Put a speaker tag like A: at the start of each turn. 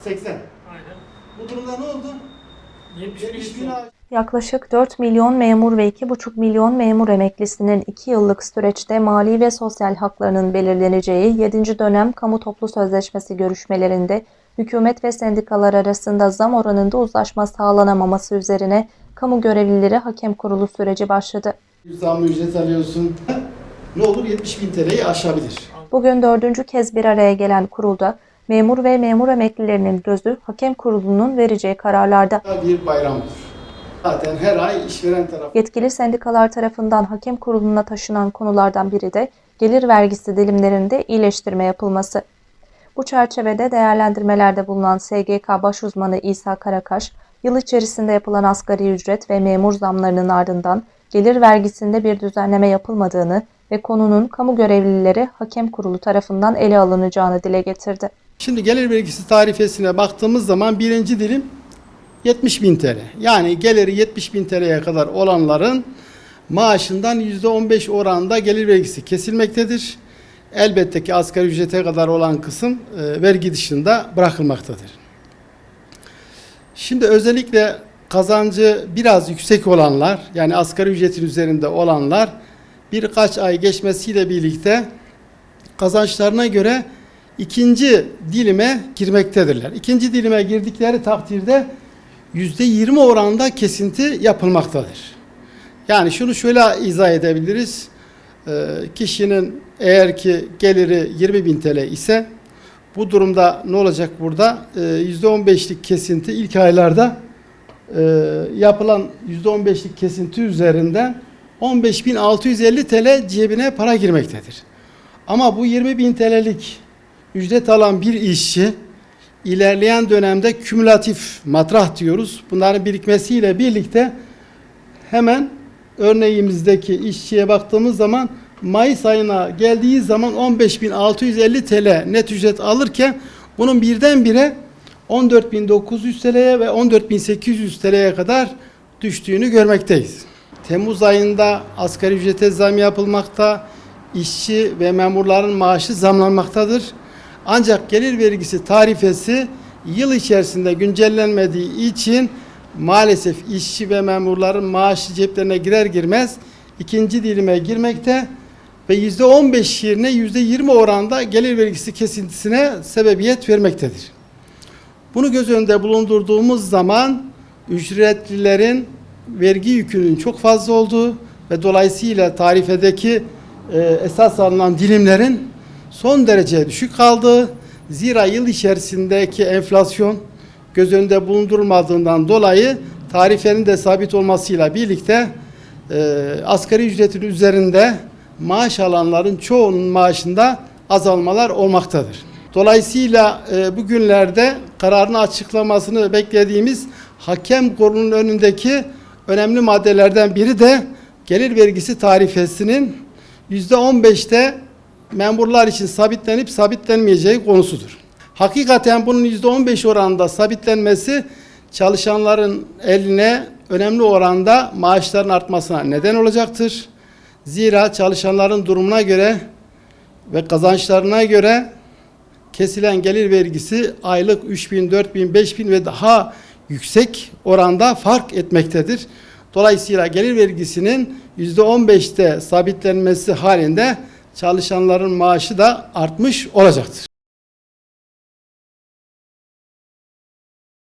A: 80.
B: Aynen.
A: Bu durumda ne oldu?
B: 70
A: 70
B: bin.
C: Yaklaşık 4 milyon memur ve 2,5 milyon memur emeklisinin 2 yıllık süreçte mali ve sosyal haklarının belirleneceği 7. dönem kamu toplu sözleşmesi görüşmelerinde hükümet ve sendikalar arasında zam oranında uzlaşma sağlanamaması üzerine kamu görevlileri hakem kurulu süreci başladı.
A: Bir zam ücret alıyorsun. Ne olur 70 bin TL'yi aşabilir.
C: Bugün dördüncü kez bir araya gelen kurulda memur ve memur emeklilerinin gözü hakem kurulunun vereceği kararlarda.
A: Bir bayramdır. Zaten her ay işveren tarafı
C: Yetkili sendikalar tarafından hakem kuruluna taşınan konulardan biri de gelir vergisi dilimlerinde iyileştirme yapılması. Bu çerçevede değerlendirmelerde bulunan SGK baş uzmanı İsa Karakaş, yıl içerisinde yapılan asgari ücret ve memur zamlarının ardından gelir vergisinde bir düzenleme yapılmadığını ve konunun kamu görevlileri hakem kurulu tarafından ele alınacağını dile getirdi.
A: Şimdi gelir vergisi tarifesine baktığımız zaman birinci dilim 70 bin TL. Yani geliri 70 bin TL'ye kadar olanların maaşından %15 oranında gelir vergisi kesilmektedir. Elbette ki asgari ücrete kadar olan kısım e, vergi dışında bırakılmaktadır. Şimdi özellikle kazancı biraz yüksek olanlar yani asgari ücretin üzerinde olanlar birkaç ay geçmesiyle birlikte kazançlarına göre ikinci dilime girmektedirler. İkinci dilime girdikleri takdirde yüzde yirmi oranında kesinti yapılmaktadır. Yani şunu şöyle izah edebiliriz. Ee, kişinin eğer ki geliri 20 bin TL ise bu durumda ne olacak burada? Ee, Yüzde on beşlik kesinti ilk aylarda e, yapılan yüzde on beşlik kesinti üzerinden 15.650 TL cebine para girmektedir. Ama bu 20 bin TL'lik ücret alan bir işçi ilerleyen dönemde kümülatif matrah diyoruz. Bunların birikmesiyle birlikte hemen örneğimizdeki işçiye baktığımız zaman Mayıs ayına geldiği zaman 15.650 TL net ücret alırken bunun birdenbire 14.900 TL'ye ve 14.800 TL'ye kadar düştüğünü görmekteyiz. Temmuz ayında asgari ücrete zam yapılmakta, işçi ve memurların maaşı zamlanmaktadır. Ancak gelir vergisi tarifesi yıl içerisinde güncellenmediği için maalesef işçi ve memurların maaşı ceplerine girer girmez ikinci dilime girmekte ve yüzde 15 yerine yüzde 20 oranda gelir vergisi kesintisine sebebiyet vermektedir. Bunu göz önünde bulundurduğumuz zaman ücretlilerin vergi yükünün çok fazla olduğu ve dolayısıyla tarifedeki e, esas alınan dilimlerin son derece düşük kaldığı, zira yıl içerisindeki enflasyon göz önünde bulundurulmadığından dolayı tarifenin de sabit olmasıyla birlikte e, asgari ücretin üzerinde maaş alanların çoğunun maaşında azalmalar olmaktadır. Dolayısıyla e, bugünlerde kararını açıklamasını beklediğimiz hakem kurulunun önündeki önemli maddelerden biri de gelir vergisi tarifesinin %15'te memurlar için sabitlenip sabitlenmeyeceği konusudur. Hakikaten bunun %15 oranında sabitlenmesi çalışanların eline önemli oranda maaşların artmasına neden olacaktır. Zira çalışanların durumuna göre ve kazançlarına göre kesilen gelir vergisi aylık 3 bin, 4 bin, 5 bin ve daha yüksek oranda fark etmektedir. Dolayısıyla gelir vergisinin %15'te sabitlenmesi halinde çalışanların maaşı da artmış olacaktır.